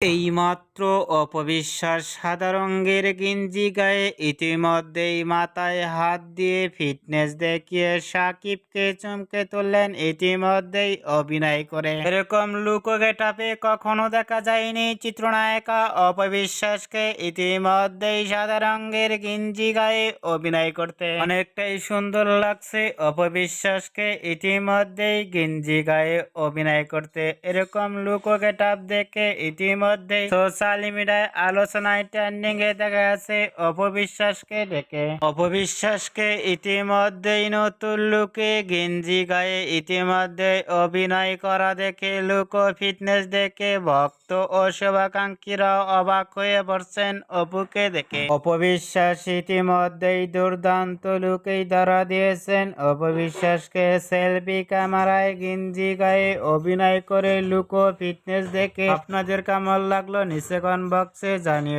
এইমাত্র অপবিশ্বাস সাদা রঙের গেঞ্জি গায়ে ইতিমধ্যেই মাথায় হাত দিয়ে ফিটনেস দেখিয়ে সাকিবকে চমকে তুললেন। ইতিমধ্যেই অভিনয় করে। এরকম লুকো গেটাপে কখনো দেখা যায়নি চিত্রনায়িকা অপবিশ্বাসকে। ইতিমধ্যেই সাদা রঙের গেঞ্জি গায়ে অভিনয় করতে। অনেকটাই সুন্দর লাগছে অপবিশ্বাসকে ইতিমধ্যেই গেঞ্জি গায়ে অভিনয় করতে। এরকম লুকো গেটাপ দেখে ইতিমধ্যে সোশ্যাল মিডিয়ায় আলোচনায় ট্রেন্ডিং এ দেখা যাচ্ছে অপবিশ্বাসকে দেখে অপবিশ্বাসকে ইতিমধ্যেই নতুন লুকে গেঞ্জি গায়ে ইতিমধ্যে অভিনয় করা দেখে, লুক ও ফিটনেস দেখে ভক্ত ও শুভাকাঙ্ক্ষীরাও অবাক হয়ে পড়ছেন অপুকে দেখে। অপবিশ্বাস ইতিমধ্যেই দুর্দান্ত লুকেই ধরা দিয়েছেন। অপবিশ্বাসকে সেলফি ক্যামেরায় গেঞ্জি গায়ে অভিনয় করে লুক ও ফিটনেস দেখে আপনাদের কেমন লাগল নিচে কমেন্ট বক্সে জানিয়ে